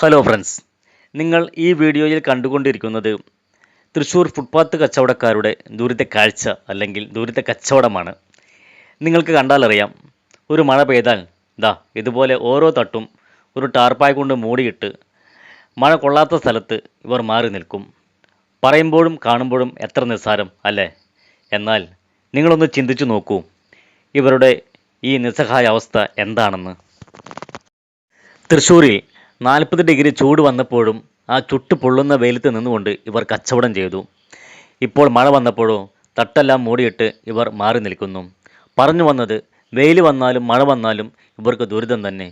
Hello friends നിങ്ങൾ ഈ വീഡിയോയിൽ കണ്ടുകൊണ്ടിരിക്കുന്നത് തൃശ്ശൂർ ഫുട്പാത്ത് കച്ചവടക്കാരുടെ ദുരിത കാഴ്ച അല്ലെങ്കിൽ ദുരിത കച്ചവടമാണ്. നിങ്ങൾക്ക് കണ്ടാലറിയാം ഒരു മഴ പെയ്താൽ ദാ ഇതുപോലെ ഓരോ തട്ടും ഒരു ടാർപ്പായ് കൊണ്ട് മൂടിയിട്ട് മഴ കൊള്ളാത്ത സ്ഥലത്ത് ഇവർ മാറി നിൽക്കും. പറയുമ്പോഴും കാണുമ്പോഴും എത്ര നിസ്സാരം അല്ലേ? എന്നാൽ നിങ്ങളൊന്ന് ചിന്തിച്ചു നോക്കൂ ഇവരുടെ ഈ നിസ്സഹായ അവസ്ഥ എന്താണെന്ന്. തൃശ്ശൂരിൽ നാൽപ്പത് ഡിഗ്രി ചൂട് വന്നപ്പോഴും ആ ചുട്ട് പൊള്ളുന്ന വെയിലത്ത് നിന്നുകൊണ്ട് ഇവർ കച്ചവടം ചെയ്തു. ഇപ്പോൾ മഴ വന്നപ്പോഴോ തട്ടെല്ലാം മൂടിയിട്ട് ഇവർ മാറി നിൽക്കുന്നു. പറഞ്ഞു വന്നത് വെയിൽ വന്നാലും മഴ വന്നാലും ഇവർക്ക് ദുരിതം തന്നെ.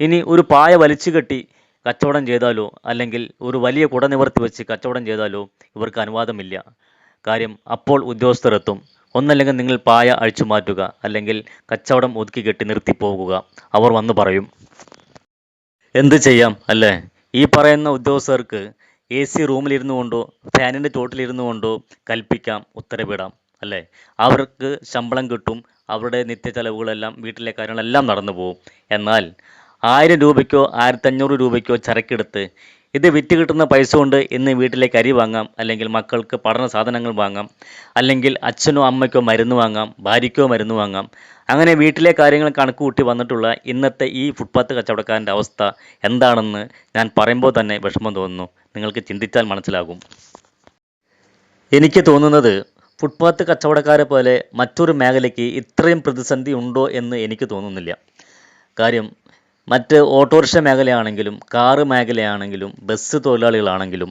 ഇനി ഒരു പായ വലിച്ചു കെട്ടി കച്ചവടം ചെയ്താലോ അല്ലെങ്കിൽ ഒരു വലിയ കുട നിവർത്തി വെച്ച് കച്ചവടം ചെയ്താലോ ഇവർക്ക് അനുവാദമില്ല. കാര്യം അപ്പോൾ ഉദ്യോഗസ്ഥർ എത്തും ഒന്നല്ലെങ്കിൽ നിങ്ങൾ പായ അഴിച്ചു മാറ്റുക അല്ലെങ്കിൽ കച്ചവടം ഒതുക്കി കെട്ടി നിർത്തി പോകുക. അവർ വന്നു പറയും. എന്ത് ചെയ്യാം അല്ലേ? ഈ പറയുന്ന ഉദ്യോഗസ്ഥർക്ക് എ സി റൂമിലിരുന്നു കൊണ്ടോ ഫാനിന്റെ ചോട്ടിലിരുന്നു കൊണ്ടോ കൽപ്പിക്കാം ഉത്തരവിടാം അല്ലേ? അവർക്ക് ശമ്പളം കിട്ടും അവരുടെ നിത്യ ചെലവുകളെല്ലാം വീട്ടിലെ കാര്യങ്ങളെല്ലാം നടന്നു പോകും. എന്നാൽ ആയിരം രൂപയ്ക്കോ ആയിരത്തഞ്ഞൂറ് രൂപയ്ക്കോ ചരക്കെടുത്ത് ഇത് വിറ്റ് കിട്ടുന്ന പൈസ കൊണ്ട് ഇന്ന് വീട്ടിലേക്ക് അരി വാങ്ങാം അല്ലെങ്കിൽ മക്കൾക്ക് പഠന സാധനങ്ങൾ വാങ്ങാം അല്ലെങ്കിൽ അച്ഛനോ അമ്മയ്ക്കോ മരുന്ന് വാങ്ങാം ഭാര്യയ്ക്കോ മരുന്ന് വാങ്ങാം. അങ്ങനെ വീട്ടിലെ കാര്യങ്ങൾ കണക്ക് കൂട്ടി വന്നിട്ടുള്ള ഇന്നത്തെ ഈ ഫുട്പാത്ത് കച്ചവടക്കാരന്റെ അവസ്ഥ എന്താണെന്ന് ഞാൻ പറയുമ്പോൾ തന്നെ വിഷമം തോന്നുന്നു. നിങ്ങൾക്ക് ചിന്തിച്ചാൽ മനസ്സിലാകും. എനിക്ക് തോന്നുന്നത് ഫുട്പാത്ത് കച്ചവടക്കാരെ പോലെ മറ്റൊരു മേഖലയ്ക്ക് ഇത്രയും പ്രതിസന്ധി ഉണ്ടോ എന്ന് എനിക്ക് തോന്നുന്നില്ല. കാര്യം മറ്റ് ഓട്ടോറിക്ഷ മേഖലയാണെങ്കിലും കാറ് മേഖലയാണെങ്കിലും ബസ് തൊഴിലാളികളാണെങ്കിലും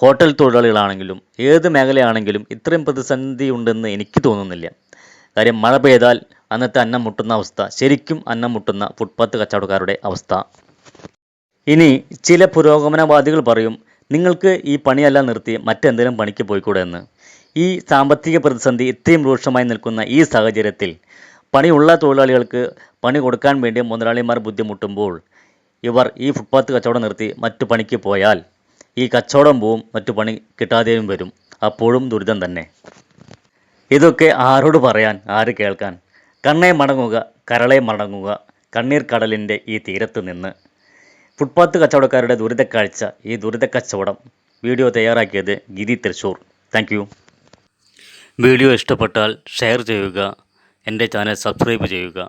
ഹോട്ടൽ തൊഴിലാളികളാണെങ്കിലും ഏത് മേഖലയാണെങ്കിലും ഇത്രയും പ്രതിസന്ധി ഉണ്ടെന്ന് എനിക്ക് തോന്നുന്നില്ല. കാര്യം മഴ പെയ്താൽ അന്നത്തെ അന്നം മുട്ടുന്ന അവസ്ഥ ശരിക്കും അന്നം മുട്ടുന്ന ഫുട്പാത്ത് കച്ചവടക്കാരുടെ അവസ്ഥ. ഇനി ചില പുരോഗമനവാദികൾ പറയും നിങ്ങൾക്ക് ഈ പണിയല്ല നിർത്തി മറ്റെന്തെങ്കിലും പണിക്ക് പോയിക്കൂടെ എന്ന് ഈ സാമ്പത്തിക പ്രതിസന്ധി ഇത്രയും രൂക്ഷമായി നിൽക്കുന്ന ഈ സാഹചര്യത്തിൽ പണിയുള്ള തൊഴിലാളികൾക്ക് പണി കൊടുക്കാൻ വേണ്ടി മുതലാളിമാർ ബുദ്ധിമുട്ടുമ്പോൾ ഇവർ ഈ ഫുട്പാത്ത് കച്ചവടം നിർത്തി മറ്റു പണിക്ക് പോയാൽ ഈ കച്ചവടം പോവും മറ്റു പണി കിട്ടാതെയും വരും. അപ്പോഴും ദുരിതം തന്നെ. ഇതൊക്കെ ആരോട് പറയാൻ ആര് കേൾക്കാൻ? കണ്ണേ മടങ്ങുക കരളെ മടങ്ങുക കണ്ണീർ കടലിന്റെ ഈ തീരത്ത് നിന്ന്. ഫുട്പാത്ത് കച്ചവടക്കാരുടെ ദുരിതക്കാഴ്ച ഈ ദുരിത കച്ചവടം വീഡിയോ തയ്യാറാക്കിയത് ഗിരി തൃശൂർ. താങ്ക് വീഡിയോ ഇഷ്ടപ്പെട്ടാൽ ഷെയർ ചെയ്യുക എന്റെ ചാനൽ സബ്സ്ക്രൈബ് ചെയ്യുക.